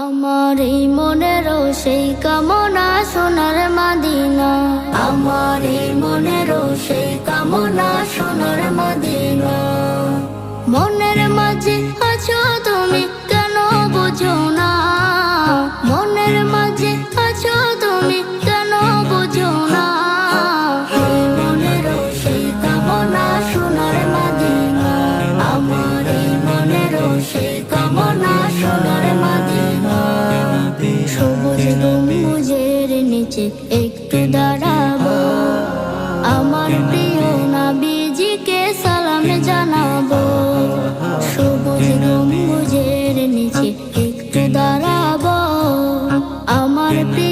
আমার এই মনের সেই কামনা সোনার মাদিনা। আমার এই মনের সেই কামনা নিচে একটু দাঁড়াবো। আমার প্রিয় নাবিজিকে সালাম জানাব। সবুজ গম্বুজের নিচে একটু দাঁড়াবো। আমার প্রিয়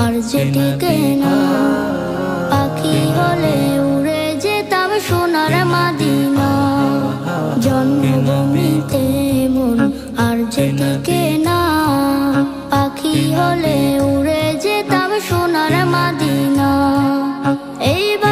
আর যেটি কেনা পাখি হলে উড়ে যেতাম সোনার মাদিনা। জন্মভূমিতে মন আর যেটি না পাখি হলে উড়ে যেতাম সোনার মাদিনা। এইবার